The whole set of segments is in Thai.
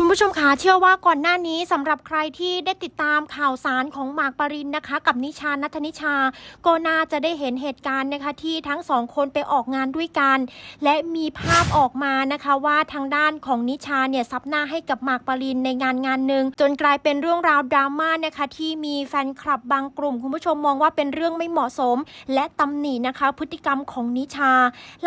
คุณผู้ชมคะเชื่อว่าก่อนหน้านี้สำหรับใครที่ได้ติดตามข่าวสารของหมากปรินนะคะ กับนิชานัทนิชา ก็น่าจะได้เห็นเหตุการณ์นะคะที่ทั้งสองคนไปออกงานด้วยกัน และมีภาพออกมานะคะว่าทางด้านของนิชาเนี่ยซับหน้าให้กับหมากปรินในงานงานหนึ่งจนกลายเป็นเรื่องราวดราม่านะคะที่มีแฟนคลับบางกลุ่ม คุณผู้ชมมองว่าเป็นเรื่องไม่เหมาะสม และตำหนินะคะ พฤติกรรมของนิชา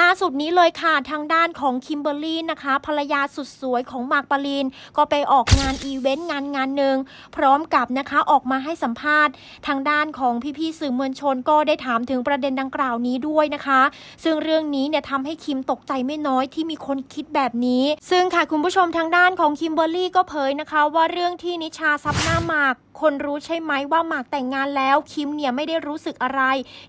ล่าสุดนี้เลยค่ะทางด้านของคิมเบอร์รี่นะคะภรรยาสุดสวยของหมากปรินก็ไปออกงานอีเวนต์งานงานหนึ่งพร้อมกับนะคะออกมาให้สัมภาษณ์ ทางด้านของพี่ๆสื่อมวลชนก็ได้ถามถึงประเด็นดังกล่าวนี้ด้วยนะคะ ซึ่งเรื่องนี้เนี่ยทำให้คิมตกใจไม่น้อยที่มีคนคิดแบบนี้ ซึ่งค่ะคุณผู้ชมทางด้านของคิมเบอร์รี่ก็เผยนะคะ ว่าเรื่องที่นิชาซับหน้าหมาก คนรู้ใช่ไหมว่าหมากแต่งงานแล้วคิมเนี่ยไม่ได้รู้สึกอะไร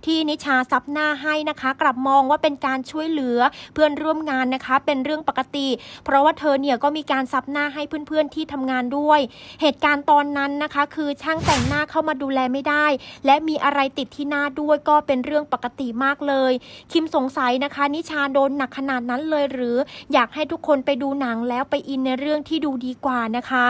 ที่นิชาซับหน้าให้นะคะ กลับมองว่าเป็นการช่วยเหลือเพื่อนร่วมงานนะคะ เป็นเรื่องปกติ เพราะว่าเธอเนี่ยก็มีการซับหน้าให้ให้เพื่อนๆที่ทำงานด้วย เหตุการณ์ตอนนั้นนะคะคือช่างแต่งหน้าเข้ามาดูแลไม่ได้ และมีอะไรติดที่หน้าด้วยก็เป็นเรื่องปกติมากเลย คิมสงสัยนะคะ นิชาโดนหนักขนาดนั้นเลยหรือ อยากให้ทุกคนไปดูหนังแล้วไปอินในเรื่องที่ดูดีกว่านะคะ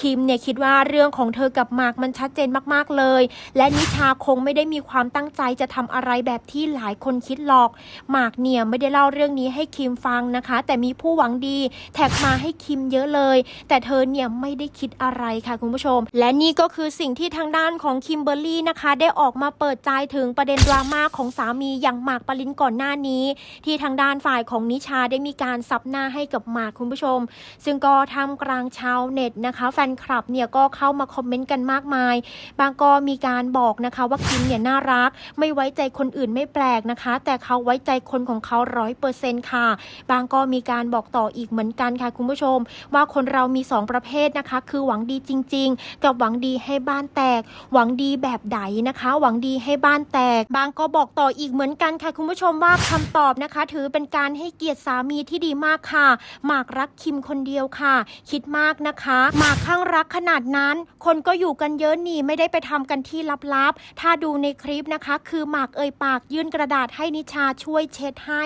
คิมเนี่ยคิดว่าเรื่องของเธอกับมากมันชัดเจนมากๆเลย และนิชาคงไม่ได้มีความตั้งใจจะทำอะไรแบบที่หลายคนคิดหรอกหมากเนี่ยไม่ได้เล่าเรื่องนี้ให้คิมฟังนะคะ แต่มีผู้หวังดี แท็กมาให้คิมเยอะเลยแต่เธอเนี่ยไม่ได้คิดอะไรค่ะคุณผู้ชม และนี่ก็คือสิ่งที่ทางด้านของคิมเบอร์รี่นะคะ ได้ออกมาเปิดใจถึงประเด็นดราม่าของสามีอย่างหมากปรินก่อนหน้านี้ ที่ทางด้านฝ่ายของนิชาได้มีการซับหน้าให้กับหมากคุณผู้ชม ซึ่งก็ทำกลางชาวเน็ตนะคะ แฟนคลับเนี่ยก็เข้ามาคอมเมนต์กันมากมาย บางก็มีการบอกนะคะว่าคิมเนี่ยน่ารัก ไม่ไว้ใจคนอื่นไม่แปลกนะคะ แต่เขาไว้ใจคนของเขาร้อยเปอร์เซ็นต์ค่ะ บางก็มีการบอกต่ออีกเหมือนกันค่ะคุณผู้ชม ว่าคนเรามี 2 ประเภทนะคะ คือหวังดีจริง ๆ กับหวังดีให้บ้านแตก หวังดีแบบใดนะคะ หวังดีให้บ้านแตก บางก็บอกต่ออีกเหมือนกันค่ะ คุณผู้ชมว่าคำตอบนะคะ ถือเป็นการให้เกียรติสามีที่ดีมากค่ะหมากรักคิมคนเดียวค่ะ คิดมากนะคะหมากข้างรักขนาดนั้น คนก็อยู่กันเยอะหนีไม่ได้ไปทำกันที่ลับๆ ถ้าดูในคลิปนะคะ คือหมากเอ่ยปากยื่นกระดาษให้นิชาช่วยเช็ดให้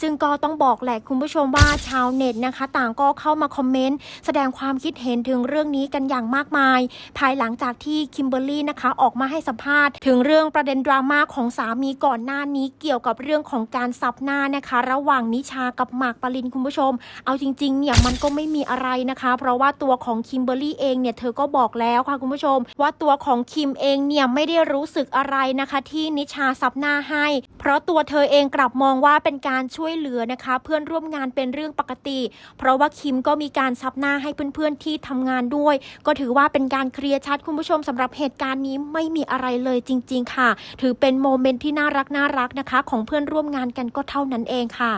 ซึ่งก็ต้องบอกแหละคุณผู้ชมว่าชาวเน็ตนะคะ ต่างก็เข้ามาคอมเมนต์แสดงความคิดเห็นถึงเรื่องนี้กันอย่างมากมาย ภายหลังจากที่คิมเบอร์รี่นะคะ ออกมาให้สัมภาษณ์ ถึงเรื่องประเด็นดราม่าของสามีก่อนหน้านี้เกี่ยวกับเรื่องของการซับหน้านะคะ ระหว่างนิชากับหมากปรินคุณผู้ชม เอาจริงๆเนี่ยมันก็ไม่มีอะไรนะคะ เพราะว่าตัวของคิมเบอร์รี่เองเนี่ยเธอก็บอกแล้วค่ะคุณผู้ชม ว่าตัวของคิมเองเนี่ยไม่ได้รู้สึกอะไรนะคะ ที่นิชาซับหน้าให้ เพราะตัวเธอเองกลับมองว่าเป็นการช่วยเหลือนะคะ เพื่อนร่วมงานเป็นเรื่องปกติ เพราะว่าคิมก็มีการซับหน้าให้เพื่อนๆที่ทำงานด้วย ก็ถือว่าเป็นการเคลียร์ชัดคุณผู้ชมสำหรับเหตุการณ์นี้ไม่มีอะไรเลยจริง ๆ ค่ะ ถือเป็นโมเมนต์ที่น่ารักน่ารักนะคะ ของเพื่อนร่วมงานกันก็เท่านั้นเองค่ะ